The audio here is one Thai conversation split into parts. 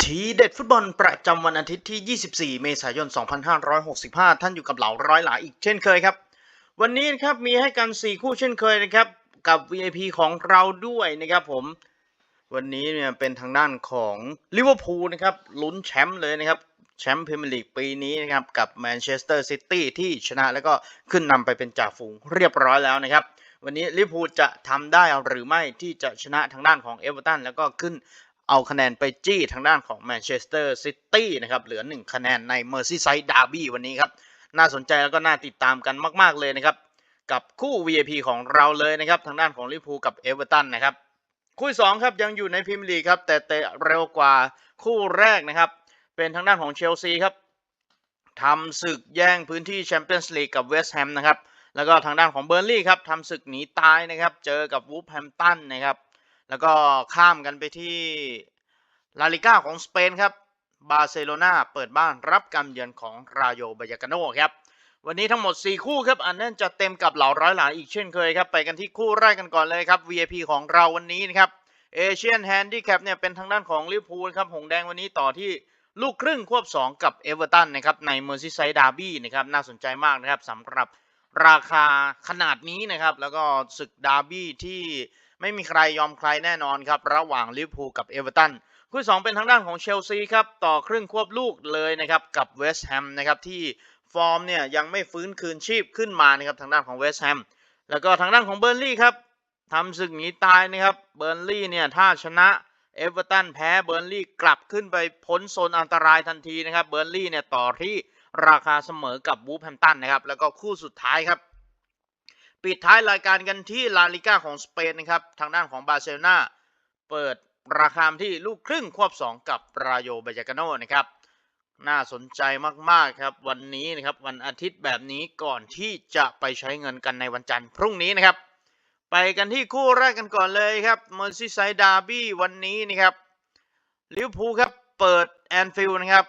ทีเด็ดฟุตบอลประจำวันอาทิตย์ที่ 24 เมษายน 2565 ท่านอยู่กับเหล่าร้อยหลาอีกเช่นเคยครับ วันนี้นะครับมีให้กัน 4 คู่เช่นเคยนะครับ กับ VIP ของเราด้วยนะครับผม วันนี้เนี่ยเป็นทางด้านของลิเวอร์พูลนะครับลุ้นแชมป์เลยนะครับ แชมป์พรีเมียร์ลีกปีนี้นะครับ กับแมนเชสเตอร์ซิตี้ที่ชนะแล้วก็ขึ้นนำไปเป็นจ่าฝูงเรียบร้อยแล้วนะครับวันนี้ลิเวอร์พูลจะทำได้หรือไม่ที่จะชนะทางด้านของเอเวอร์ตันแล้วก็ขึ้น เอาคะแนนไปจี้ทางด้านของแมนเชสเตอร์ซิตี้นะครับเหลือ 1 คะแนนในเมอร์ซี่ไซด์ดาร์บี้วันนี้ครับ น่าสนใจแล้วก็น่าติดตามกันมาก ๆ เลยนะครับ กับคู่ VIP ของเราเลยนะครับ ทางด้านของลิเวอร์พูลกับเอเวอร์ตันนะครับ คู่ที่สองครับยังอยู่ในพรีเมียร์ลีกครับ แต่เตะเร็วกว่าคู่แรกนะครับ เป็นทางด้านของเชลซีครับทำศึกแย่งพื้นที่แชมเปี้ยนส์ลีกกับเวสต์แฮมนะครับแล้วก็ทางด้านของเบอร์ลี่ครับทำศึกหนีตายนะครับ เจอกับวูฟแฮมตันนะครับ แล้วก็ข้ามกันไปที่ลาลิก้าของสเปนครับบาร์เซโลนาเปิดบ้านรับการเยือนของราโยบายากาโนครับวันนี้ทั้งหมด 4 คู่ครับ อันแน่นจะเต็มกับเหล่าร้อยหลานอีกเช่นเคยครับ ไปกันที่คู่แรกกันก่อนเลยครับ VIP ของเราวันนี้นะครับเอเชียนแฮนดี้แคปเนี่ยเป็นทางด้านของลิเวอร์พูลครับ หงแดงวันนี้ต่อที่ลูกครึ่งควบ 2 กับเอเวอร์ตันนะครับ ในเมอร์ซิไซด์ดาร์บี้นะครับ น่าสนใจมากนะครับสำหรับราคาขนาดนี้นะครับ แล้วก็ศึกดาร์บี้ที่ ไม่มีใครยอมใครแน่นอนครับ ระหว่างลิเวอร์พูลกับเอเวอร์ตันคู่ที่สองเป็นทางด้านของเชลซีครับ ต่อครึ่งควบลูกเลยนะครับกับเวสต์แฮมนะครับที่ฟอร์มเนี่ยยังไม่ฟื้นคืนชีพขึ้นมานะครับทางด้านของเวสต์แฮมแล้วก็ทางด้านของเบอร์ลี่ครับทำศึกหนีตายนะครับเบอร์ลี่เนี่ยถ้าชนะเอเวอร์ตันแพ้เบอร์ลี่กลับขึ้นไปพ้นโซนอันตรายทันทีนะครับเบอร์ลี่เนี่ยต่อที่ราคาเสมอกับวูฟแฮมตันนะครับแล้วก็คู่สุดท้ายครับ ปิดท้ายรายการกันที่ลาลิก้าของสเปนนะครับ ทางด้านของบาร์เซโลนาเปิดราคาที่ลูกครึ่งควบ 2 กับราโยบายากาโนนะครับ น่าสนใจมาก ๆ ครับ วันนี้นะครับ วันอาทิตย์แบบนี้ก่อนที่จะไปใช้เงินกันในวันจันทร์พรุ่งนี้นะครับ ไปกันที่คู่แรกกันก่อนเลยครับเมอร์ซี่ไซด์ดาร์บี้วันนี้นะครับลิเวอร์พูลครับเปิดแอนฟิลด์นะครับ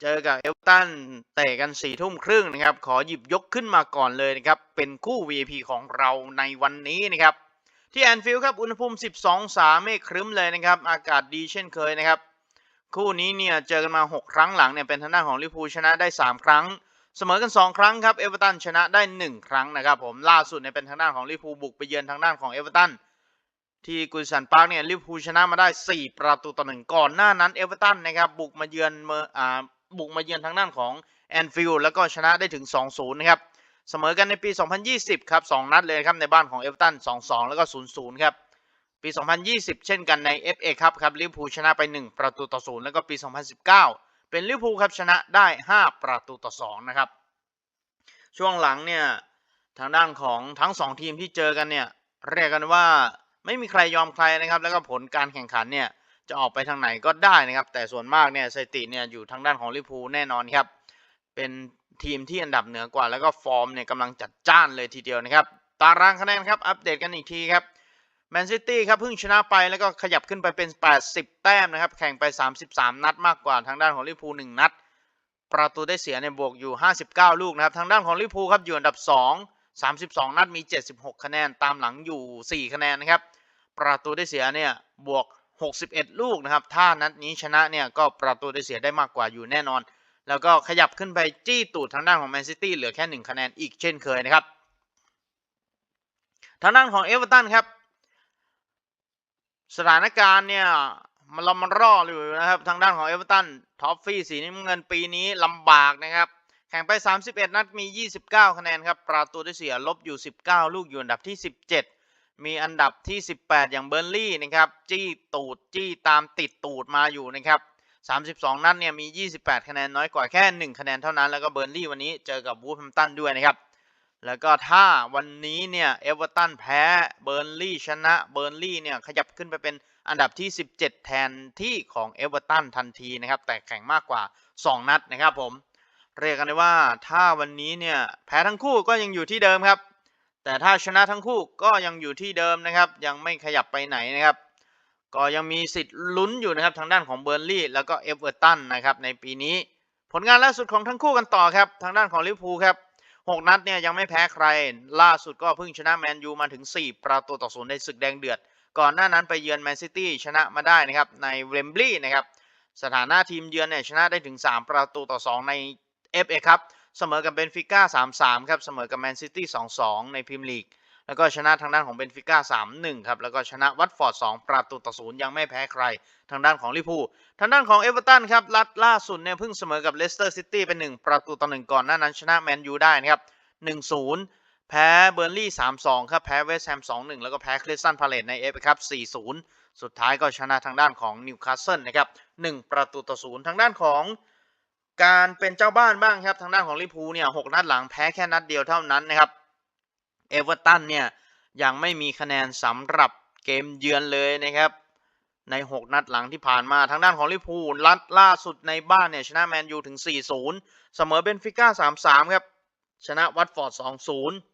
เจอกับเอเวอร์ตันเตะกันสี่ทุ่มครึ่งนะครับ ขอหยิบยกขึ้นมาก่อนเลยนะครับ เป็นคู่ VIP ของเราในวันนี้นะครับ ที่แอนฟิลด์ครับ อุณหภูมิ 12องศาเมฆครึ้มเลยนะครับ อากาศดีเช่นเคยนะครับ คู่นี้เนี่ยเจอกันมา 6 ครั้งหลังเนี่ยเป็นทางด้านของลิพูชนะได้ 3 ครั้ง เสมอกัน 2 ครั้งครับ เอเวอร์ตันชนะได้ 1 ครั้งนะครับผม ล่าสุดเนี่ยเป็นทางด้านของลิเวอร์พูบุกไปเยือนทางด้านของเอเวอร์ตันที่กุสันพาร์คเนี่ยลิเวอร์พูชนะมาได้ 4 ประตูต่อหนึ่งก่อนหน้านั้นเอเวอร์ตันนะครับบุกมาเยือนเมอร์อ่า บุกมาเยือนทางด้านของแอนฟิลด์แล้วก็ชนะได้ถึง 2-0 นะครับ เสมอกันในปี 2020 ครับ 2 นัดเลยครับในบ้านของเอเวอร์ตัน 2-2 แล้วก็ 0-0 ครับ ปี 2020 เช่นกันใน FA ครับครับลิเวอร์พูลชนะไป 1 ประตูต่อ 0 แล้วก็ปี 2019 เป็นลิเวอร์พูลครับชนะได้ 5 ประตูต่อ 2 นะครับ ช่วงหลังเนี่ยทางด้านของทั้ง 2 ทีมที่เจอกันเนี่ยเรียกกันว่าไม่มีใครยอมใครนะครับ แล้วก็ผลการแข่งขันเนี่ย จะออกไปทางไหนก็ได้นะครับ แต่ส่วนมากเนี่ยสถิติเนี่ยอยู่ทางด้านของลิเวอร์พูลแน่นอนครับ เป็นทีมที่อันดับเหนือกว่า แล้วก็ฟอร์มเนี่ยกำลังจัดจ้านเลยทีเดียวนะครับ ตารางคะแนนครับ อัปเดตกันอีกทีครับแมนซิตี้ครับเพิ่งชนะไปแล้วก็ขยับขึ้นไปเป็น 80 แต้มนะครับ แข่งไป 33 นัดมากกว่าทางด้านของลิเวอร์พูล1นัด ประตูได้เสียเนี่ยบวกอยู่ 59 ลูกนะครับ ทางด้านของลิเวอร์พูลครับอยู่อันดับ 2 32 นัดมี 76 คะแนนตามหลังอยู่ 4 คะแนนนะครับ ประตูได้เสียเนี่ยบวก 61 ลูกนะครับ ถ้านัดนี้ชนะเนี่ยก็ประตูได้เสียได้มากกว่าอยู่แน่นอน แล้วก็ขยับขึ้นไปจี้ตูดทางด้านของแมนซิตี้เหลือแค่ 1 คะแนนอีกเช่นเคยนะครับ ทางด้านของเอเวอร์ตันครับ สถานการณ์เนี่ยมันเรามันร่ออยู่นะครับ ทางด้านของเอเวอร์ตันท็อฟฟี่สีน้ำเงินปีนี้ลำบากนะครับแข่งไป 31 นัดมี 29 คะแนนครับ ประตูได้เสียลบอยู่ 19 ลูกอยู่อันดับที่ 17 มีอันดับที่ 18 อย่างเบอร์ลี่นะครับจี้ตูดจี้ตามติดตูดมาอยู่นะครับ32 นัดเนี่ยมี 28 คะแนนน้อยกว่าแค่ 1 คะแนนเท่านั้นแล้วก็เบอร์ลี่วันนี้เจอกับวูฟแฮมตันด้วยนะครับแล้วก็ถ้าวันนี้เนี่ยเอเวอร์ตันแพ้เบอร์ลี่ชนะเบอร์ลี่เนี่ยขยับขึ้นไปเป็นอันดับที่ 17 แทนที่ของเอเวอร์ตันทันทีนะครับแต่แข่งมากกว่า 2 นัดนะครับผมเรียกกันได้ว่าถ้าวันนี้เนี่ยแพ้ทั้งคู่ก็ยังอยู่ที่เดิมครับ แต่ถ้าชนะทั้งคู่ก็ยังอยู่ที่เดิมนะครับ ยังไม่ขยับไปไหนนะครับ ก็ยังมีสิทธิ์ลุ้นอยู่นะครับทางด้านของเบอร์นลี่แล้วก็เอเวอร์ตันนะครับในปีนี้ ผลงานล่าสุดของทั้งคู่กันต่อครับ ทางด้านของลิเวอร์พูลครับ6นัดเนี่ยยังไม่แพ้ใคร ล่าสุดก็เพิ่งชนะแมนยูมาถึง 4 ประตูต่อศูนย์ในศึกแดงเดือด ก่อนหน้านั้นไปเยือนแมนซิตี้ชนะมาได้นะครับในเวมบลีย์นะครับสถานะทีมเยือนเนี่ยชนะได้ถึง 3 ประตูต่อ 2 ใน FA ครับ เสมอกับเบนฟิก้า3-3 ครับ เสมอกับแมนซิตี้2-2 ในพรีเมียร์ลีก แล้วก็ชนะทางด้านของเบนฟิก้า3-1 ครับ แล้วก็ชนะวัตฟอร์ด 2 ประตูต่อ0ยังไม่แพ้ใคร ทางด้านของลิพูทางด้านของเอเวอร์ตันครับลัดล่าสุดเนี่ยเพิ่งเสมอกับเลสเตอร์ซิตี้เป็น 1 ประตูต่อ1ก่อนหน้านั้นชนะแมนยูได้นะครับ1-0 แพ้เบอร์ลี่3-2 ครับ แพ้เวสต์แฮม2-1 แล้วก็แพ้คริสตันพาเลตในเอฟครับ4-0 สุดท้ายก็ชนะทางด้านของนิวคาสเซิลนะครับ1ประตูต่อ0ทางด้านของ การเป็นเจ้าบ้านบ้างครับทางด้านของลิพูเนี่ย6นัดหลังแพ้แค่นัดเดียวเท่านั้นนะครับเอเวอร์ตันเนี่ยยังไม่มีคะแนนสำหรับเกมเยือนเลยนะครับใน 6 นัดหลังที่ผ่านมาทางด้านของลิเวอร์พูลลัดล่าสุดในบ้านเนี่ยชนะแมนยูถึง 4-0 เสมอเบนฟิก้า 3-3 ครับ ชนะวัตฟอร์ด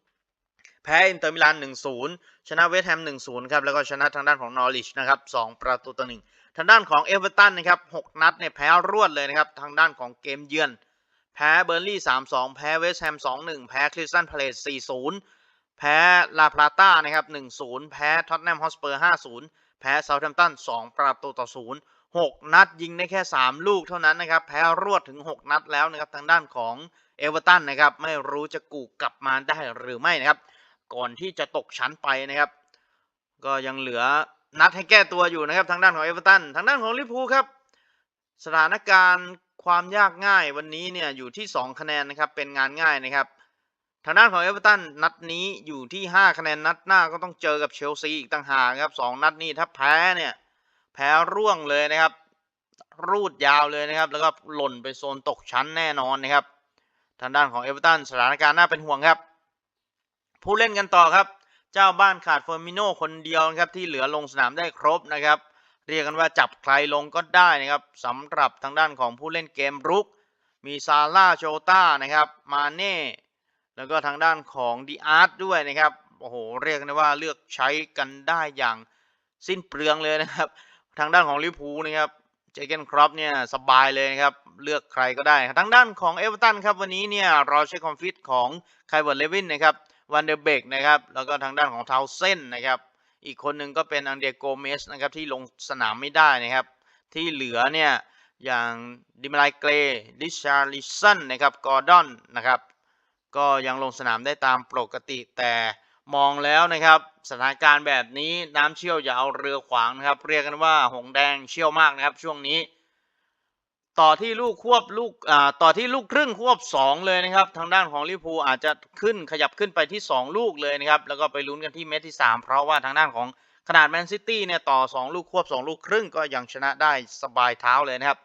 2-0 แพ้อินเตอร์มิลาน 1-0 ชนะเวสต์แฮม 1-0 ครับ แล้วก็ชนะทางด้านของนอริชนะครับ 2 ประตูต่อ1 ทางด้านของเอเวอร์ตันนะครับ6นัดเนี่ยแพ้รวดเลยนะครับ ทางด้านของเกมเยือน แพ้เบอร์ลี่3-2 แพ้เวสต์แฮม2-1 แพ้คริสตันพาเลส4-0 แพ้ลาพลาต้านะครับ1-0 แพ้ท็อตแนมฮอสเปอร์5-0 แพ้เซาท์แฮมป์ตัน2 ประตูต่อ 0 6 นัดยิงได้แค่ 3 ลูกเท่านั้นนะครับ แพ้รวดถึง 6 นัดแล้วนะครับ ทางด้านของเอเวอร์ตันนะครับ ไม่รู้จะกูกลับมาได้หรือไม่นะครับ ก่อนที่จะตกชั้นไปนะครับ ก็ยังเหลือ นัดให้แก้ตัวอยู่นะครับทางด้านของเอเวอร์ตันทางด้านของลิเวอร์พูลครับ สถานการณ์ความยากง่ายวันนี้เนี่ยอยู่ที่ 2 คะแนนนะครับเป็นงานง่ายนะครับ ทางด้านของเอเวอร์ตันนัดนี้อยู่ที่ 5 คะแนนนัดหน้าก็ต้องเจอกับเชลซีอีกต่างหากครับ2นัดนี้ถ้าแพ้เนี่ยแพ้ร่วงเลยนะครับ รูดยาวเลยนะครับ แล้วก็หล่นไปโซนตกชั้นแน่นอนนะครับ ทางด้านของเอเวอร์ตันสถานการณ์น่าเป็นห่วงครับ ผู้เล่นกันต่อครับ เจ้าบ้านขาดเฟอร์มิโนคนเดียวนะครับที่เหลือลงสนามได้ครบนะครับ เรียกกันว่าจับใครลงก็ได้นะครับสำหรับทางด้านของผู้เล่นเกมรุก มีซาร่าโจต้านะครับมาเน่แล้วก็ทางด้านของดีอาร์ตด้วยนะครับโอ้โหเรียกได้ว่าเลือกใช้กันได้อย่างสิ้นเปลืองเลยนะครับ ทางด้านของลิพูนะครับเจเกนครอปเนี่ยสบายเลยนะครับ เลือกใครก็ได้ ทางด้านของเอเวอร์ตันครับวันนี้เนี่ยรอเช็คคอมฟิตของไคเวิร์ดเลวินนะครับ วันเดอร์เบกนะครับ แล้วก็ทางด้านของเทาเส้นนะครับ อีกคนหนึ่งก็เป็นอังเดโกเมสนะครับที่ลงสนามไม่ได้นะครับ ที่เหลือเนี่ยอย่างดิมาไลเกรดิชาริสันนะครับกอร์ดอนนะครับ ก็ยังลงสนามได้ตามปกติแต่มองแล้วนะครับ สถานการณ์แบบนี้น้ำเชี่ยวอย่าเอาเรือขวางนะครับ เรียกกันว่าหงแดงเชี่ยวมากนะครับช่วงนี้ ต่อที่ลูกควบลูกอ่าต่อที่ลูกครึ่งควบ 2 เลยนะครับ ทางด้านของลิเวอร์พูลอาจจะขึ้นขยับขึ้นไปที่ 2 ลูกเลยนะครับ แล้วก็ไปลุ้นกันที่เม็ดที่ 3 เพราะว่าทางด้านของขนาดแมนซิตี้เนี่ยต่อ 2 ลูกควบ 2 ลูกครึ่งก็ยังชนะได้สบายเท้าเลยนะครับ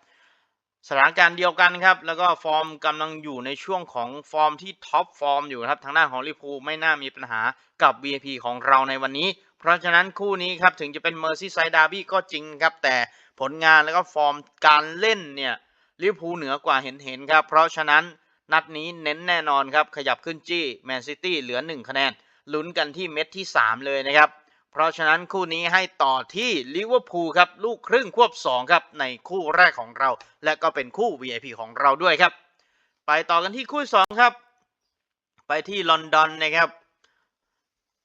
สถานการณ์เดียวกันครับ แล้วก็ฟอร์มกำลังอยู่ในช่วงของฟอร์มที่ท็อปฟอร์มอยู่ครับทางด้านของลิเวอร์พูลไม่น่ามีปัญหากับ VIP ของเราในวันนี้ เพราะฉะนั้นคู่นี้ครับถึงจะเป็นเมอร์ซี่ไซด์ดาร์บี้ก็จริงครับแต่ ผลงานแล้วก็ฟอร์มการเล่นเนี่ยลิเวอร์พูลเหนือกว่าเห็นเห็นๆครับ เพราะฉะนั้นนัดนี้เน้นแน่นอนครับ ขยับขึ้นจี้แมนซิตี้เหลือ 1 คะแนน ลุ้นกันที่เม็ดที่ 3 เลยนะครับ เพราะฉะนั้นคู่นี้ให้ต่อที่ลิเวอร์พูลครับลูกครึ่งควบ 2 ครับ ในคู่แรกของเรา และก็เป็นคู่ VIP ของเราด้วยครับ ไปต่อกันที่คู่ 2 ครับ ไปที่ลอนดอนนะครับ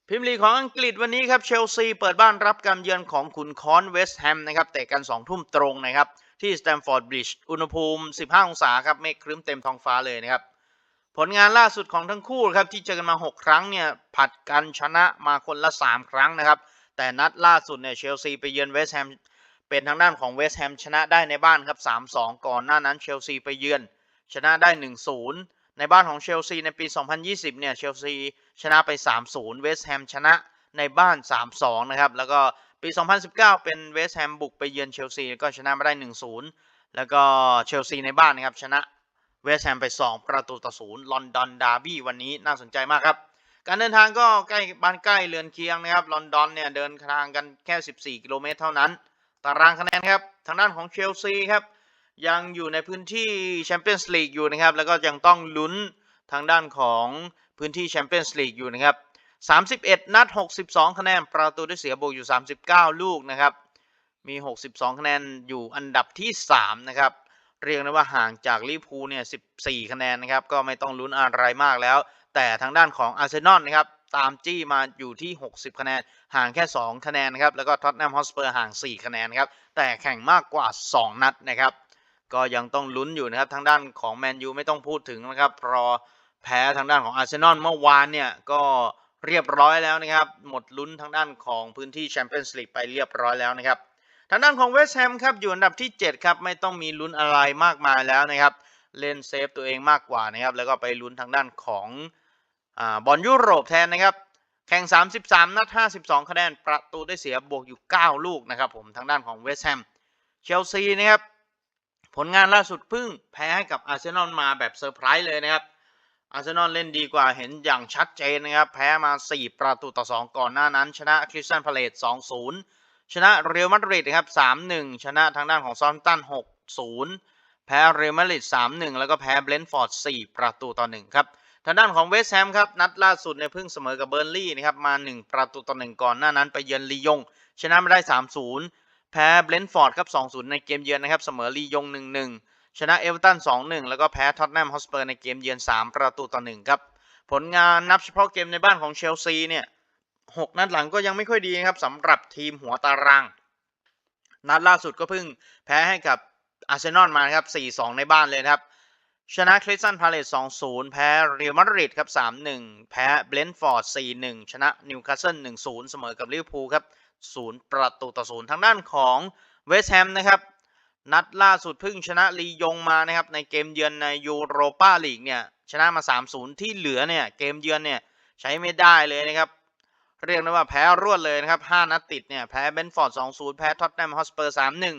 พรีเมียร์ลีกของอังกฤษวันนี้ครับเชลซีเปิดบ้านรับการเยือนของขุนค้อนเวสต์แฮมนะครับเตะกัน 2 ทุ่มตรงนะครับ ที่สแตมฟอร์ดบริดจ์อุณหภูมิ 15 องศาครับเมฆครึ้มเต็มท้องฟ้าเลยนะครับ ผลงานล่าสุดของทั้งคู่ครับที่เจอกันมา 6 ครั้งเนี่ยผัดกันชนะมาคนละ 3 ครั้งนะครับ แต่นัดล่าสุดเนี่ยเชลซีไปเยือนเวสต์แฮมเป็นทางด้านของเวสต์แฮมชนะได้ในบ้านครับ 3-2 ก่อนหน้านั้นเชลซีไปเยือน ชนะได้ 1-0 ในบ้านของเชลซีในปี 2020 เนี่ย เชลซีชนะไป 3-0 เวสต์แฮมชนะในบ้าน 3-2 นะครับ แล้วก็ปี 2019 เป็นเวสต์แฮมบุกไปเยือนเชลซีก็ชนะมาได้ 1-0 แล้วก็เชลซีในบ้านนะครับ ชนะเวสต์แฮมไป 2 ประตูต่อ0ลอนดอนดาร์บี้วันนี้น่าสนใจมากครับ การเดินทางก็ใกล้บ้านใกล้เรือนเคียงนะครับ ลอนดอนเนี่ยเดินทางกันแค่ 14 กิโลเมตรเท่านั้น ตารางคะแนนครับ ทางด้านของเชลซีครับ ยังอยู่ในพื้นที่แชมเปี้ยนส์ลีกอยู่นะครับ แล้วก็ยังต้องลุ้นทางด้านของพื้นที่แชมเปี้ยนส์ลีกอยู่นะครับ 31 นัด 62 คะแนน ประตูได้เสียบวกอยู่ 39 ลูกนะครับ มี 62 คะแนนอยู่อันดับที่ 3 นะครับ เรียกได้ว่าห่างจากลิเวอร์พูลเนี่ย 14 คะแนนนะครับ ก็ไม่ต้องลุ้นอะไรมากแล้ว แต่ทางด้านของอาร์เซนอลนะครับ ตามจี้มาอยู่ที่ 60 คะแนน ห่างแค่ 2 คะแนนนะครับ แล้วก็ท็อตแนมฮอสเปอร์ห่าง 4 คะแนนครับ แต่แข่งมากกว่า 2 นัดนะครับ ก็ยังต้องลุ้นอยู่นะครับทางด้านของแมนยูไม่ต้องพูดถึงนะครับเพราะแพ้ทางด้านของอาร์เซนอลเมื่อวานเนี่ยก็เรียบร้อยแล้วนะครับ หมดลุ้นทางด้านของพื้นที่แชมเปี้ยนส์ลีกไปเรียบร้อยแล้วนะครับ ทางด้านของเวสต์แฮมครับอยู่อันดับที่ 7 ครับ ไม่ต้องมีลุ้นอะไรมากมายแล้วนะครับ เล่นเซฟตัวเองมากกว่านะครับ แล้วก็ไปลุ้นทางด้านของอบอลยุโรปแทนนะครับ แข่ง 33 นัด 52 คะแนน ประตูได้เสียบวกอยู่ 9 ลูกนะครับผมทางด้านของเวสต์แฮม เชลซีนะครับ ผลงานล่าสุดเพิ่งแพ้ให้กับอาร์เซนอลมาแบบเซอร์ไพรส์เลยนะครับอาร์เซนอลเล่นดีกว่าเห็นอย่างชัดเจนนะครับ แพ้มา 4 ประตูต่อ 2 ก่อนหน้านั้น ชนะคริสตันพาเลต2-0 ชนะเรอัลมาดริดนะครับ 3-1 ชนะทางด้านของซอมตัน 6-0 แพ้เรอัลมาดริด 3-1 แล้วก็แพ้เบรนท์ฟอร์ด 4 ประตูต่อ 1 ครับ ทางด้านของเวสต์แฮมครับ นัดล่าสุดเนี่ยเพิ่งเสมอกับเบอร์ลี่นะครับ มา 1 ประตูต่อ 1 ก่อนหน้านั้น ไปเยือนลียง ชนะมาได้ 3-0 แพ้เบรนฟอร์ดครับ 2-0 ในเกมเยือนนะครับ เสมอลียง 1-1 ชนะเอเวอร์ตัน 2-1 แล้วก็แพ้ท็อตแนมฮอสเปอร์ในเกมเยือน 3 ประตูต่อ 1 ครับ ผลงานนับเฉพาะเกมในบ้านของเชลซีเนี่ยหกนัดหลังก็ยังไม่ค่อยดีครับสำหรับทีมหัวตาราง นัดล่าสุดก็เพิ่งแพ้ให้กับอาร์เซนอลมาครับ 4-2 ในบ้านเลยครับ ชนะคริสตันพาเลต2-0 แพ้เรอัลมาดริดครับ 3-1 แพ้เบรนฟอร์ด 4-1 ชนะนิวคาสเซิล 1-0 เสมอกับลิเวอร์พูลครับ 0ประตูต่อ0ทางด้านของเวสต์แฮมนะครับ นัดล่าสุดเพิ่งชนะลียงมานะครับ ในเกมเยือนในยูโรปาลีกเนี่ยชนะมา 3-0 ที่เหลือเนี่ยเกมเยือนเนี่ยใช้ไม่ได้เลยนะครับ เรียกได้ว่าแพ้รวดเลยนะครับ 5 นัดติดเนี่ยแพ้เบนฟอร์ด 2-0 แพ้ท็อตแนมฮอสเปอร์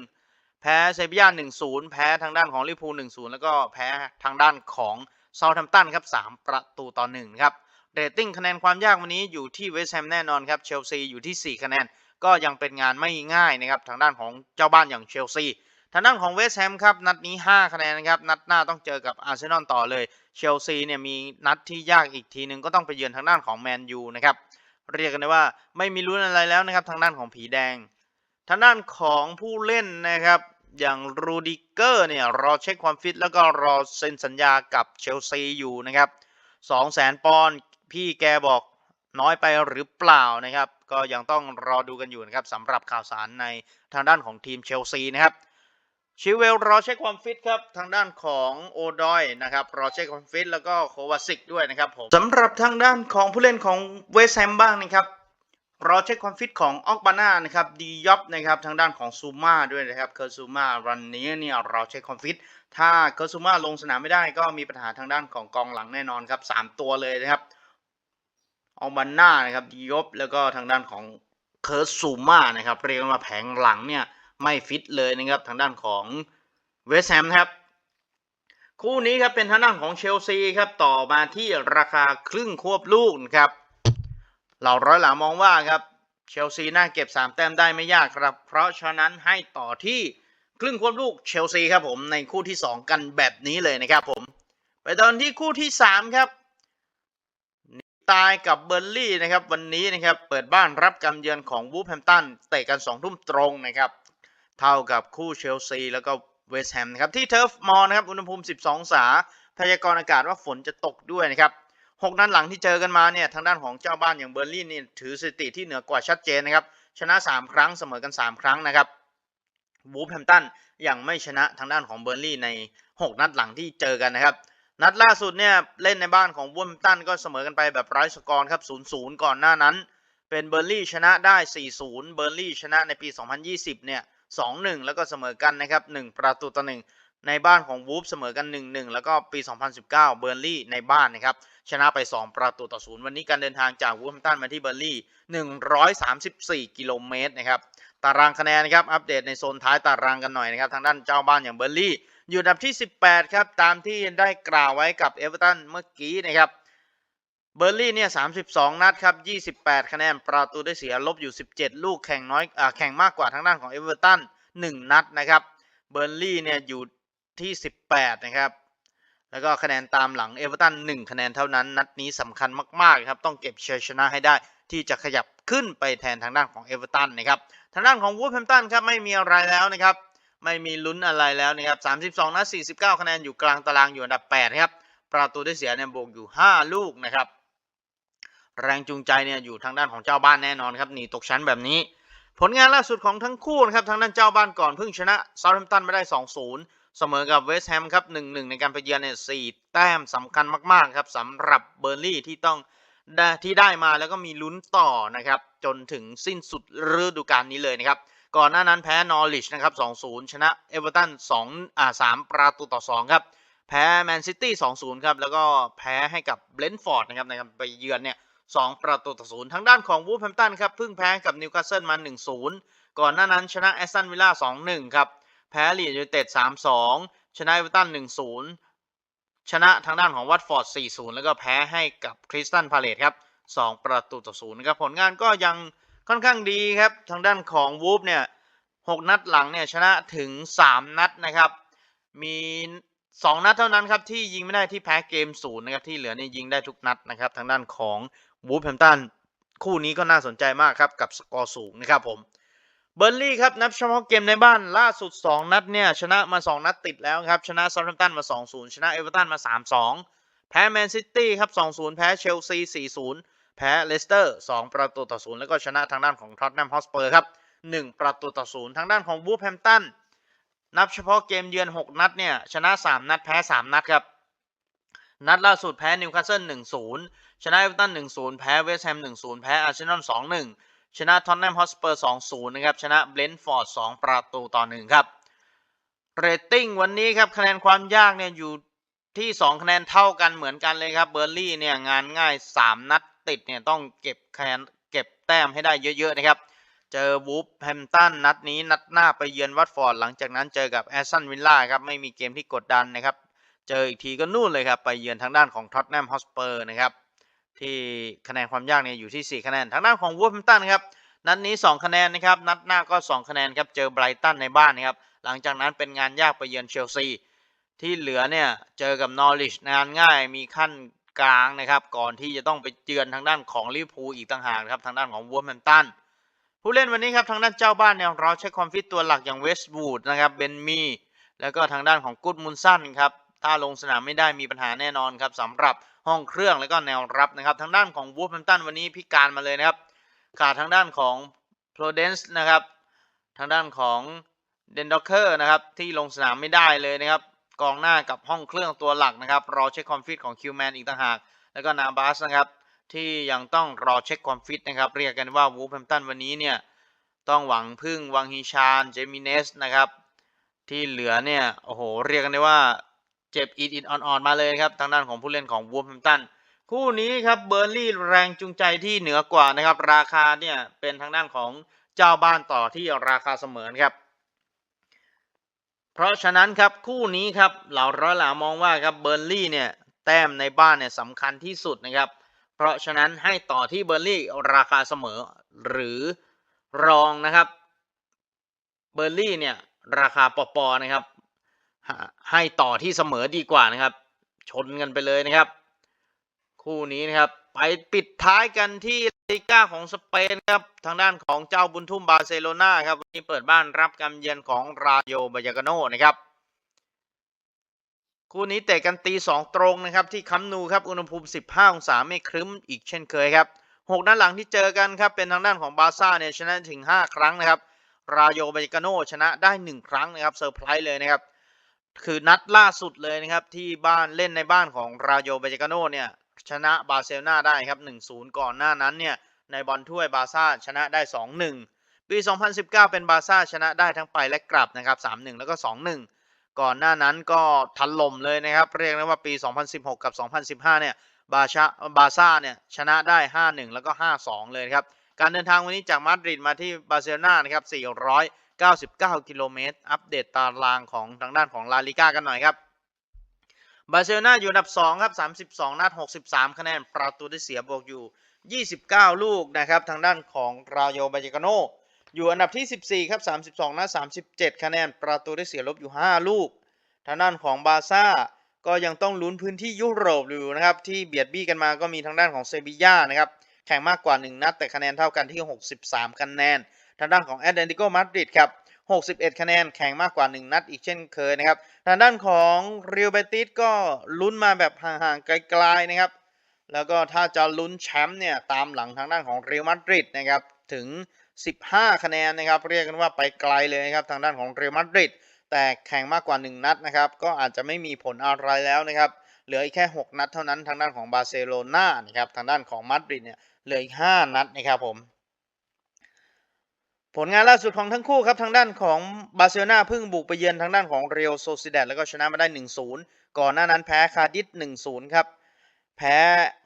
3-1 แพ้เซบีย่า1-0 แพ้ทางด้านของลิเวอร์พูล1-0 แล้วก็แพ้ทางด้านของเซาท์แฮมป์ตันครับ3ประตูต่อ1ครับเรตติ้งคะแนนความยากวันนี้อยู่ที่เวสต์แฮมแน่นอนครับเชลซีอยู่ที่ 4 คะแนน ก็ยังเป็นงานไม่ง่ายนะครับทางด้านของเจ้าบ้านอย่างเชลซีทางด้านของเวสต์แฮมครับนัดนี้ 5 คะแนนนะครับนัดหน้าต้องเจอกับอาร์เซนอลต่อเลยเชลซีเนี่ยมีนัดที่ยากอีกทีหนึ่งก็ต้องไปเยือนทางด้านของแมนยูนะครับเรียกกันได้ว่าไม่มีลุ้นอะไรแล้วนะครับทางด้านของผีแดง ทางด้านของผู้เล่นนะครับอย่างรูดิเกอร์เนี่ยรอเช็คความฟิตแล้วก็รอเซ็นสัญญากับเชลซีอยู่นะครับ2 0 0 0 0 0 ปอนด์พี่แกบอกน้อยไปหรือเปล่านะครับ ก็ยังต้องรอดูกันอยู่นะครับสำหรับข่าวสารในทางด้านของทีมเชลซีนะครับชิเวลรอเช็คความฟิตครับทางด้านของโอดอยนะครับรอเช็คความฟิตแล้วก็โควาซิกด้วยนะครับผมสำหรับทางด้านของผู้เล่นของเวสแฮมบ้างนะครับรอเช็คความฟิตของออกบาน่านะครับดียอบนะครับทางด้านของซูมาด้วยนะครับเคอร์ซูมาวันนี้เนี่ยรอเช็คความฟิตถ้าเคอร์ซูมาลงสนามไม่ได้ก็มีปัญหาทางด้านของกองหลังแน่นอนครับสามตัวเลยนะครับ ออกบาน่านะครับดียบแล้วก็ทางด้านของเคอร์สซูมานะครับเรียกว่าแผงหลังเนี่ยไม่ฟิตเลยนะครับทางด้านของเวสแฮมครับ คู่นี้ครับเป็นทางด้านของเชลซีครับต่อมาที่ราคาครึ่งควบลูกนะครับเหล่าร้อยหลามองว่าครับเชลซีน่าเก็บ 3 แต้มได้ไม่ยากครับ เพราะฉะนั้นให้ต่อที่ครึ่งควบลูกเชลซีครับผมในคู่ที่ 2 กันแบบนี้เลยนะครับผม ไปตอนที่คู่ที่ 3 ครับ ตายกับเบอร์ลี่นะครับวันนี้นะครับเปิดบ้านรับการเยือนของวูฟแฮมตันเตะกัน2ทุ่มตรงนะครับเท่ากับคู่เชลซีแล้วก็เวสต์แฮมนะครับที่เทิร์ฟมอลนะครับอุณหภูมิ 12องศาพยากรณ์อากาศว่าฝนจะตกด้วยนะครับหกนัดหลังที่เจอกันมาเนี่ยทางด้านของเจ้าบ้านอย่างเบอร์ลินนี่ถือสถิติที่เหนือกว่าชัดเจนนะครับชนะ 3 ครั้งเสมอกัน 3 ครั้งนะครับวูฟแฮมตันยังไม่ชนะทางด้านของเบอร์ลี่ใน 6 นัดหลังที่เจอกันนะครับ นัดล่าสุดเนี่ยเล่นในบ้านของวูมตันก็เสมอกันไปแบบไร้สกอร์ครับ 0-0 ก่อนหน้านั้น เป็นเบอร์ลี่ชนะได้ 4-0 เบอร์ลี่ชนะในปี 2020 เนี่ย 2-1 แล้วก็เสมอกันนะครับ 1 ประตูต่อ 1 ในบ้านของวูฟเสมอกัน 1-1 แล้วก็ปี 2019 เบอร์ลี่ในบ้านนะครับชนะไป 2 ประตูต่อ 0 วันนี้การเดินทางจากวูฟแฮมตันมาที่เบอร์ลี่ 134 กิโลเมตรนะครับ ตารางคะแนนนะครับ อัปเดตในโซนท้ายตารางกันหน่อยนะครับ ทางด้านเจ้าบ้านอย่างเบอร์ลี่ อยู่อันดับที่ 18 ครับ ตามที่ได้กล่าวไว้กับเอเวอร์ตันเมื่อกี้นะครับ เบอร์ลี่เนี่ย 32 นัดครับ 28 คะแนน ประตูได้เสียลบอยู่ 17 ลูกแข่งน้อยอแข่งมากกว่าทางด้านของเอเวอร์ตัน 1 นัดนะครับ เบอร์ลี่เนี่ยอยู่ที่ 18 นะครับ แล้วก็คะแนนตามหลังเอเวอร์ตัน 1 คะแนนเท่านั้น นัดนี้สำคัญมากๆครับ ต้องเก็บชัยชนะให้ได้ที่จะขยับขึ้นไปแทนทางด้านของเอเวอร์ตันนะครับ ทางด้านของวูฟแฮมป์ตันครับไม่มีอะไรแล้วนะครับ ไม่มีลุ้นอะไรแล้วนะครับ 32นัด49 คะแนนอยู่กลางตารางอยู่อันดับ8ครับ ประตูได้เสียเนี่ยบวกอยู่ 5 ลูกนะครับ แรงจูงใจเนี่ยอยู่ทางด้านของเจ้าบ้านแน่นอนครับหนีตกชั้นแบบนี้ ผลงานล่าสุดของทั้งคู่นะครับทางด้านเจ้าบ้านก่อนเพิ่งชนะเซาท์แฮมป์ตันไปได้ 2-0 เสมอกับเวสต์แฮมครับ1-1 ในการไปเยือนเนี่ย4แต้มสำคัญมากๆครับสำหรับเบอร์ลี่ที่ต้องได้ที่ได้มาแล้วก็มีลุ้นต่อนะครับจนถึงสิ้นสุดฤดูกาลนี้เลยนะครับ ก่อนหน้านั้นแพ้นอริชนะครับ 2-0 ชนะเอเวอร์ตัน2อ่า3ประตูต่อ 2 ครับ แพ้แมนซิตี้ 2-0 ครับ แล้วก็แพ้ให้กับเบรนฟอร์ดนะครับในการไปเยือนเนี่ย2ประตูต่อ 0 ทางด้านของวูฟแฮมป์ตันครับเพิ่งแพ้กับนิวคาสเซิลมา 1-0 ก่อนหน้านั้นชนะแอสตันวิลล่า 2-1 ครับ แพ้ลีดยูไนเต็ด 3-2 ชนะเอเวอร์ตัน 1-0 ชนะทางด้านของวัตฟอร์ด 4-0 แล้วก็แพ้ให้กับคริสตันพาเลตครับ 2 ประตูต่อ 0 นะครับ ผลงานก็ยัง ค่อนข้างดีครับ ทางด้านของวูฟเนี่ย6นัดหลังเนี่ยชนะถึง 3 นัดนะครับ มี 2 นัดเท่านั้นครับ ที่ยิงไม่ได้ที่แพ้เกมศูนย์นะครับ ที่เหลือเนี่ยยิงได้ทุกนัดนะครับ ทางด้านของวูฟแฮมตันคู่นี้ก็น่าสนใจมากครับ กับสกอร์สูงนะครับผมเบอร์ลี่ครับนับเฉพาะเกมในบ้านล่าสุด 2 นัดเนี่ยชนะมา 2 นัดติดแล้วครับ ชนะซา u ์แฮมตันมา 2-0 ชนะเอเวอร์ตันมา 3-2 แพ้แมนซิตี้ครับ 2-0 แพ้เชลซี 4-0 แพ้เลสเตอร์ 2 ประตูต่อ0แล้วก็ชนะทางด้านของท็อตแนมฮอสเปอร์ครับ1ประตูต่อ0ทางด้านของวูฟแฮมตันนับเฉพาะเกมเยือน 6 นัดเนี่ยชนะ 3 นัดแพ้ 3 นัดครับ นัดล่าสุดแพ้นิวคาสเซิล1-0 ชนะเอเวอร์ตัน1-0 แพ้เวสต์แฮม1-0 แพ้อาร์เซนอล2-1 ชนะท็อตแนมฮอสเปอร์2-0 นะครับ ชนะเบรนท์ฟอร์ด 2 ประตูต่อ 1 ครับเรตติ้งวันนี้ครับคะแนนความยากเนี่ยอยู่ที่ 2 คะแนนเท่ากันเหมือนกันเลยครับเบอร์ลี่เนี่ยงานง่าย 3 นัด ติดเนี่ยต้องเก็บคะแนนเก็บแต้มให้ได้เยอะ ๆ นะครับ เจอวูฟแฮมตันนัดนี้นัดหน้าไปเยือนวัตฟอร์ดหลังจากนั้นเจอกับแอสตันวิลล่าครับไม่มีเกมที่กดดันนะครับ เจออีกทีก็นู่นเลยครับ ไปเยือนทางด้านของท็อตแนมฮอสเปอร์นะครับที่คะแนนความยากเนี่ยอยู่ที่ 4 คะแนนทางด้านของวูฟแฮมตันครับนัดนี้ 2 คะแนนนะครับนัดหน้าก็ 2 คะแนนครับเจอไบรตันในบ้านนะครับหลังจากนั้นเป็นงานยากไปเยือนเชลซีที่เหลือเนี่ยเจอกับนอริชงานง่ายมีขั้น กลางนะครับ ก่อนที่จะต้องไปเยือนทางด้านของลิเวอร์พูลอีกต่างหากครับ ทางด้านของวูฟแฮมตันผู้เล่นวันนี้ครับทางด้านเจ้าบ้านเนี่ยเราเช็ความฟิตตัวหลักอย่างเวสต์บูดนะครับเบนมีแล้วก็ทางด้านของกุดมุนสันครับถ้าลงสนามไม่ได้มีปัญหาแน่นอนครับสำหรับห้องเครื่องแล้วก็แนวรับนะครับ ทางด้านของวูฟแฮมตันวันนี้พิการมาเลยนะครับขาดทางด้านของโ r รเดนส์นะครับ ทางด้านของเดนด็อกเกอร์นะครับที่ลงสนามไม่ได้เลยนะครับ กองหน้ากับห้องเครื่องตัวหลักนะครับ รอเช็คความฟิตของคิวแมนอีกต่างหาก แล้วก็นาบาสนะครับ ที่ยังต้องรอเช็คความฟิตนะครับ เรียกกันว่าวูฟแฮมตันวันนี้เนี่ยต้องหวังพึ่งวังฮิชานเจมิเนสนะครับ ที่เหลือเนี่ยโอ้โหเรียกกันได้ว่าเจ็บอิดอิดอ่อนๆมาเลยครับทางด้านของผู้เล่นของวูฟแฮมตันคู่นี้ครับเบอร์ลี่แรงจูงใจที่เหนือกว่านะครับ ราคาเนี่ยเป็นทางด้านของเจ้าบ้านต่อที่ราคาเสมอครับ เพราะฉะนั้นครับคู่นี้ครับเหล่าร้อยหลามองว่าครับเบอร์ลี่เนี่ยแต้มในบ้านเนี่ยสำคัญที่สุดนะครับ เพราะฉะนั้นให้ต่อที่เบอร์ลี่ราคาเสมอหรือรองนะครับเบอร์ลี่เนี่ยราคาปอปอนะครับ ให้ต่อที่เสมอดีกว่านะครับ ชนกันไปเลยนะครับ คู่นี้นะครับ ไปปิดท้ายกันที่ลิก้าของสเปนครับ ทางด้านของเจ้าบุญทุ่มบาร์เซโลนาครับวันนี้เปิดบ้านรับการเยือนของราโยบายากาโนนะครับ คู่นี้เตะกันตีสองตรงนะครับ ที่คัมนูครับอุณหภูมิ 15 องศาไม่ครึ้มอีกเช่นเคยครับหกนัดหลังที่เจอกันครับเป็นทางด้านของบาร์ซ่าเนี่ยชนะถึง 5 ครั้งนะครับ ราโยบายากาโนชนะได้ 1 ครั้งนะครับเซอร์ไพรส์เลยนะครับ คือนัดล่าสุดเลยนะครับที่บ้านเล่นในบ้านของราโยบายากาโนเนี่ย ชนะบาร์เซโลนาได้ครับ 1-0 ก่อนหน้านั้นเนี่ย ในบอลถ้วยบาซ่าชนะได้ 2-1 ปี 2019 เป็นบาซ่าชนะได้ทั้งไปและกลับนะครับ 3-1 แล้วก็ 2-1 ก่อนหน้านั้นก็ทันลมเลยนะครับ เรียกได้ว่าปี 2016 กับ 2015 เนี่ยบาชาบาซ่าเนี่ยชนะได้ 5-1 แล้วก็ 5-2 เลยครับ การเดินทางวันนี้จากมาดริดมาที่บาร์เซโลนานะครับ 499 กิโลเมตร อัปเดตตารางของทางด้านของลาลิก้ากันหน่อยครับ บาร์เซโลนาอยู่อันดับ 2 ครับ 32 นัด 63 คะแนน ประตูได้เสียบวกอยู่ 29 ลูกนะครับ ทางด้านของราโยบาเจกาโนอยู่อันดับที่ 14 ครับ 32 นัด 37 คะแนน ประตูได้เสียลบอยู่ 5 ลูก ทางด้านของบาซ่า ก็ยังต้องลุ้นพื้นที่ยุโรปอยู่นะครับ ที่เบียดบี้กันมาก็มีทางด้านของเซบีย่านะครับ แข่งมากกว่า 1 นัดแต่คะแนนเท่ากันที่ 63 คะแนน ทางด้านของแอตเลติโกมาดริดครับ 61 คะแนนแข่งมากกว่า 1 นัดอีกเช่นเคยนะครับ ทางด้านของเรียวเบติสก็ลุ้นมาแบบห่างๆไกลๆนะครับ แล้วก็ถ้าจะลุ้นแชมป์เนี่ยตามหลังทางด้านของเรอัลมาดริดนะครับถึง 15 คะแนนนะครับ เรียกกันว่าไปไกลเลยนะครับทางด้านของเรอัลมาดริดแต่แข่งมากกว่า 1 นัดนะครับ ก็อาจจะไม่มีผลอะไรแล้วนะครับ เหลืออีกแค่ 6 นัดเท่านั้นทางด้านของบาร์เซโลนานะครับทางด้านของมาดริดเนี่ยเหลืออีก 5 นัดนะครับผม ผลงานล่าสุดของทั้งคู่ครับทางด้านของบาร์เซโลนาเพิ่งบุกไปเยือนทางด้านของเรอัลโซซิแดดแล้วก็ชนะมาได้ 1-0 ก่อนหน้านั้นแพ้คาร์ดิส1-0 ครับแพ้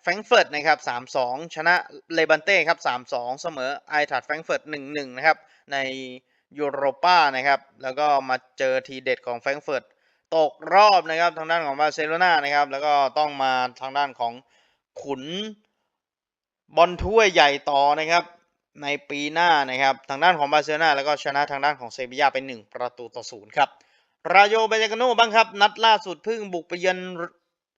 แฟรงเฟิร์ตนะครับ3-2 ชนะเลบันเต้ครับ3-2 เสมอไอทัดแฟรงเฟิร์ต1-1 นะครับ ในยูโรป้านะครับ แล้วก็มาเจอทีเด็ดของแฟรงเฟิร์ตตกรอบนะครับทางด้านของบาร์เซโลนานะครับ แล้วก็ต้องมาทางด้านของขุนบอลถ้วยใหญ่ต่อนะครับ ในปีหน้านะครับ ทางด้านของบาร์เซโลนาแล้วก็ชนะทางด้านของเซบียาไป1ประตูต่อศูนย์ครับรายโยเบยากาโนบ้างครับ นัดล่าสุดเพิ่งบุกไปเยือน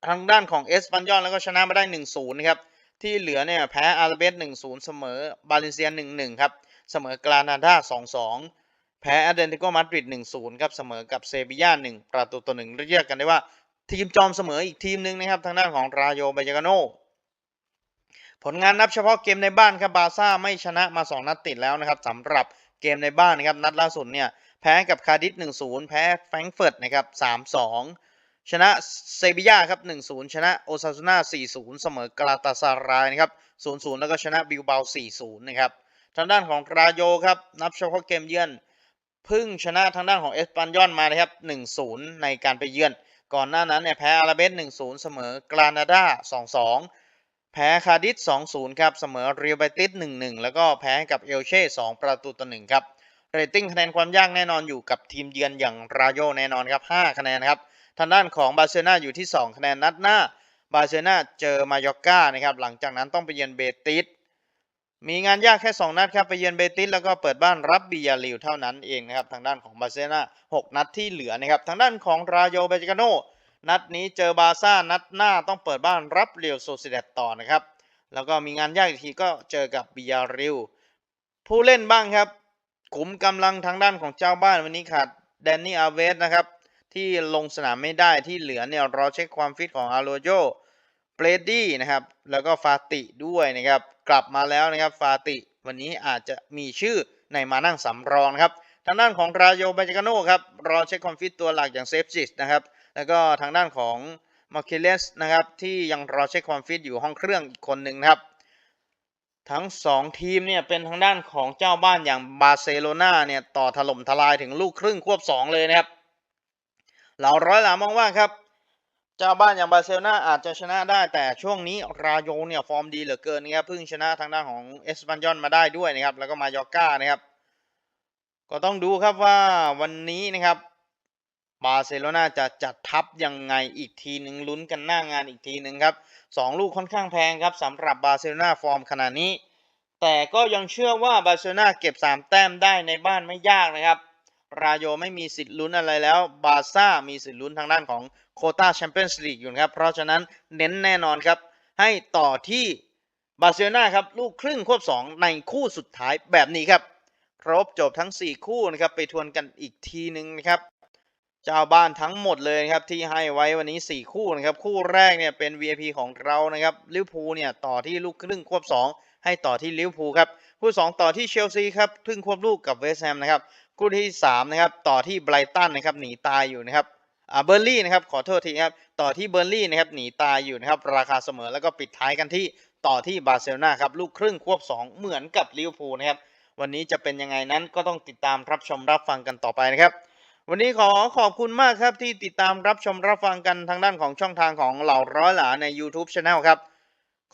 ทางด้านของเอสปันยอนแล้วก็ชนะมาได้ 1-0นะครับที่เหลือเนี่ยแพ้อาราเบส1-0 เสมอบาเลนเซีย 1-1 ครับ เสมอกรานาดา 2-2 แพ้อเดนติโกมาดริด 1-0 ครับเสมอกับเซบียา 1 ประตูต่อ1เรียกกันได้ว่าทีมจอมเสมออีกทีมหนึ่งนะครับ ทางด้านของรายโยเบยากาโน ผลงานนับเฉพาะเกมในบ้านครับบาซ่าไม่ชนะมา 2 นัดติดแล้วนะครับสำหรับเกมในบ้านนะครับนัดล่าสุดเนี่ยแพ้กับคาร์ดิส1-0 แพ้แฟรงก์เฟิร์ตนะครับ3-2 ชนะเซบียาครับ1-0 ชนะโอซาซูนา4-0 เสมอกราตาซารายนะครับ0-0 แล้วก็ชนะบิลเบา4-0 นะครับทางด้านของราโยครับนับเฉพาะเกมเยือนพึ่งชนะทางด้านของเอสปันยอนมานะครับ1-0 ในการไปเยือน ก่อนหน้านั้นเนี่ยแพ้อาราเบส1-0 เสมอกรานาดา2-2 แพ้คาร์ดิส2-0 ครับเสมอเรียลเบติส1-1 แล้วก็แพ้กับเอลเช่ 2 ประตูต่อ1ครับเรตติ้งคะแนนความยากแน่นอนอยู่กับทีมเยือนอย่างราโยแน่นอนครับ 5 คะแนนครับ ทางด้านของบาร์เซโลนาอยู่ที่ 2 คะแนนนัดหน้า บาร์เซโลนาเจอมายอร์ก้านะครับ หลังจากนั้นต้องไปเยือนเบติส มีงานยากแค่ 2 นัดครับ ไปเยือนเบติสแล้วก็เปิดบ้านรับบิยาลิวเท่านั้นเองนะครับ ทางด้านของบาร์เซโลนา6นัดที่เหลือนะครับ ทางด้านของราโยเบจิกาโน นัดนี้เจอบาซ่านัดหน้าต้องเปิดบ้านรับเรียวโซซิเดตต่อนะครับ แล้วก็มีงานยากอีกทีก็เจอกับบิยาริวผู้เล่นบ้างครับขุมกำลังทางด้านของเจ้าบ้านวันนี้ขาดแดนนี่อาเวสนะครับ ที่ลงสนามไม่ได้ที่เหลือเนี่ยรอเช็คความฟิตของอาโรโจเบรดี้นะครับ แล้วก็ฟาติด้วยนะครับ กลับมาแล้วนะครับฟาติ วันนี้อาจจะมีชื่อในมานั่งสำรองนะครับ ทางด้านของราโยบาจิกาโนครับรอเช็คความฟิตตัวหลักอย่างเซฟจิสนะครับ แล้วก็ทางด้านของมาคิเลสนะครับที่ยังรอเช็คความฟิตอยู่ห้องเครื่องอีกคนหนึ่งนะครับ ทั้ง 2 ทีมเนี่ยเป็นทางด้านของเจ้าบ้านอย่างบาร์เซโลนาเนี่ยต่อถล่มทลายถึงลูกครึ่งควบ 2 เลยนะครับเหล่าร้อยหลามองว่าครับเจ้าบ้านอย่างบาร์เซโลนาอาจจะชนะได้แต่ช่วงนี้ราโยเนี่ยฟอร์มดีเหลือเกินนะครับเพิ่งชนะทางด้านของเอสปันยอนมาได้ด้วยนะครับแล้วก็มายอร์ก้านะครับ ก็ต้องดูครับว่าวันนี้นะครับ บาร์เซโลนาจะจัดทัพยังไงอีกทีหนึ่งลุ้นกันหน้างานอีกทีหนึ่งครับสองลูกค่อนข้างแพงครับสำหรับบาร์เซโลนาฟอร์มขนาดนี้ แต่ก็ยังเชื่อว่าบาร์เซโลนาเก็บ 3 แต้มได้ในบ้านไม่ยากนะครับ ราโยไม่มีสิทธิ์ลุ้นอะไรแล้ว บาร์ซ่ามีสิทธิ์ลุ้นทางด้านของโคตาแชมเปี้ยนส์ลีกอยู่นะครับเพราะฉะนั้นเน้นแน่นอนครับ ให้ต่อที่บาร์เซโลนาครับลูกครึ่งควบ 2 ในคู่สุดท้ายแบบนี้ครับ ครบจบทั้ง 4 คู่นะครับไปทวนกันอีกทีหนึ่งนะครับ เจ้าบ้านทั้งหมดเลยครับที่ให้ไว้วันนี้ 4 คู่นะครับ คู่แรกเนี่ยเป็น VIP ของเรานะครับลิเวอร์พูลเนี่ยต่อที่ลูกครึ่งควบ 2 ให้ต่อที่ลิเวอร์พูลครับคู่2ต่อที่เชลซีครับครึ่งควบลูกกับเวสต์แฮมนะครับคู่ที่3นะครับต่อที่ไบรตันนะครับหนีตายอยู่นะครับอ่าเบอร์ลี่นะครับขอโทษทีครับต่อที่เบอร์ลี่นะครับหนีตายอยู่นะครับราคาเสมอแล้วก็ปิดท้ายกันที่ต่อที่บาร์เซโลนาครับลูกครึ่งควบ 2 เหมือนกับลิเวอร์พูลนะครับวันนี้จะเป็นยังไงนั้นก็ต้องติดตามรับชมรับฟังกันต่อไปนะครับ วันนี้ขอขอบคุณมากครับที่ติดตามรับชมรับฟังกันทางด้านของช่องทางของเหล่าร้อยหลาใน YouTube Channel ครับ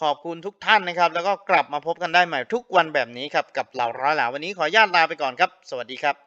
ขอบคุณทุกท่านนะครับ แล้วก็กลับมาพบกันได้ใหม่ทุกวันแบบนี้ครับ กับเหล่าร้อยหลาวันนี้ขออนุญาตลาไปก่อนครับ สวัสดีครับ